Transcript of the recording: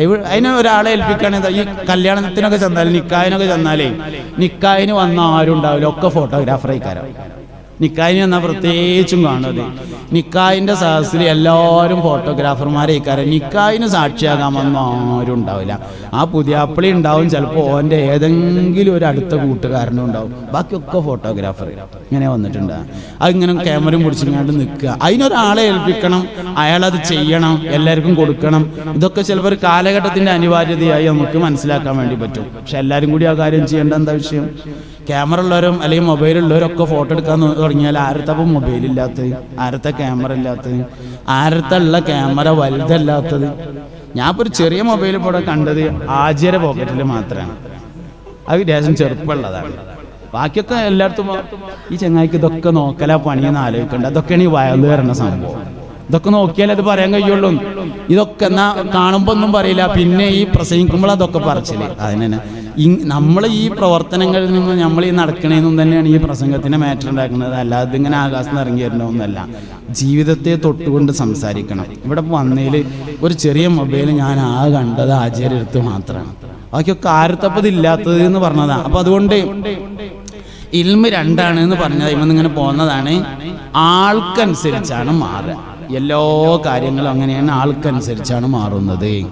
അതിന് ഒരാളെ ഏൽപ്പിക്കുകയാണെങ്കിൽ ഈ കല്യാണത്തിനൊക്കെ ചെന്നാൽ നിക്കായനൊക്കെ ചെന്നാലേ നിക്കായന് വന്ന ആരും ഉണ്ടാവില്ല ഒക്കെ ഫോട്ടോഗ്രാഫർ ആയിക്കാരം. നിക്കാഹിന് എന്നാൽ പ്രത്യേകിച്ചും കാണുന്നത്? നിക്കായിന്റെ സഹസിൽ എല്ലാവരും ഫോട്ടോഗ്രാഫർമാരെ ഇക്കാരം നിക്കായിന് സാക്ഷിയാകാൻ വന്ന ആരും ഉണ്ടാവില്ല. ആ പുതിയാപ്പിളി ഉണ്ടാവും ചിലപ്പോൾ ഓന്റെ ഏതെങ്കിലും ഒരു അടുത്ത കൂട്ടുകാരനും ഉണ്ടാവും. ബാക്കിയൊക്കെ ഫോട്ടോഗ്രാഫർ ഇങ്ങനെ വന്നിട്ടുണ്ട്. അതിങ്ങനെ ക്യാമറയും പിടിച്ചിങ്ങാണ്ട് നിൽക്കുക. അതിനൊരാളെ ഏൽപ്പിക്കണം അയാളത് ചെയ്യണം എല്ലാവർക്കും കൊടുക്കണം. ഇതൊക്കെ ചിലപ്പോൾ ഒരു കാലഘട്ടത്തിന്റെ അനിവാര്യതയായി നമുക്ക് മനസ്സിലാക്കാൻ വേണ്ടി പറ്റും. പക്ഷെ എല്ലാവരും കൂടി ആ കാര്യം ചെയ്യേണ്ട എന്താ വിഷയം? ക്യാമറ ഉള്ളവരും അല്ലെങ്കിൽ മൊബൈൽ ഉള്ളവരൊക്കെ ഫോട്ടോ എടുക്കാൻ തുടങ്ങിയാൽ ആരത്തെ അപ്പം മൊബൈൽ ഇല്ലാത്തത് ആരത്തെ ക്യാമറ ഇല്ലാത്തത് ആരത്തുള്ള ക്യാമറ വലുതല്ലാത്തത്? ഞാൻ ഇപ്പോൾ ഒരു ചെറിയ മൊബൈൽ ഇവിടെ കണ്ടത് ആജിയുടെ പോക്കറ്റിൽ മാത്രമാണ് അത് ദേശം ചെറുപ്പമുള്ളതാണ്. ബാക്കിയൊക്കെ എല്ലായിടത്തും ഈ ചങ്ങായിക്ക് ഇതൊക്കെ നോക്കലാ പണിയെന്ന് ആലോചിക്കേണ്ട. അതൊക്കെയാണ് ഈ വയലു വരുന്ന സംഭവം. ഇതൊക്കെ നോക്കിയാലേ അത് പറയാൻ കഴിയുള്ളൂ. ഇതൊക്കെ എന്നാ കാണുമ്പോ ഒന്നും പറയില്ല. പിന്നെ ഈ പ്രസംഗിക്കുമ്പോൾ അതൊക്കെ പറച്ചില്ലേ അതിനെ നമ്മൾ ഈ പ്രവർത്തനങ്ങളിൽ നിന്ന് നമ്മൾ ഈ നടക്കണേന്നും തന്നെയാണ് ഈ പ്രസംഗത്തിന് മാറ്റർ ഉണ്ടാക്കുന്നത്. അല്ലാതെ ഇതിങ്ങനെ ആകാശം ഇറങ്ങി വരണമെന്നല്ല ജീവിതത്തെ തൊട്ടുകൊണ്ട് സംസാരിക്കണം. ഇവിടെ വന്നതിൽ ഒരു ചെറിയ മൊബൈൽ ഞാൻ ആ കണ്ടത് ആചാര്യടുത്ത് മാത്രമാണ് ബാക്കിയൊക്കെ ആരത്തപ്പത് ഇല്ലാത്തത് എന്ന് പറഞ്ഞതാണ് അപ്പൊ അതുകൊണ്ട് ഇൽമ രണ്ടാണ് എന്ന് പറഞ്ഞത് ഇമ്മ ഇങ്ങനെ പോകുന്നതാണ്. ആൾക്കനുസരിച്ചാണ് മാറുക. എല്ലാ കാര്യങ്ങളും അങ്ങനെയാണ് ആൾക്കനുസരിച്ചാണ് മാറുന്നത്.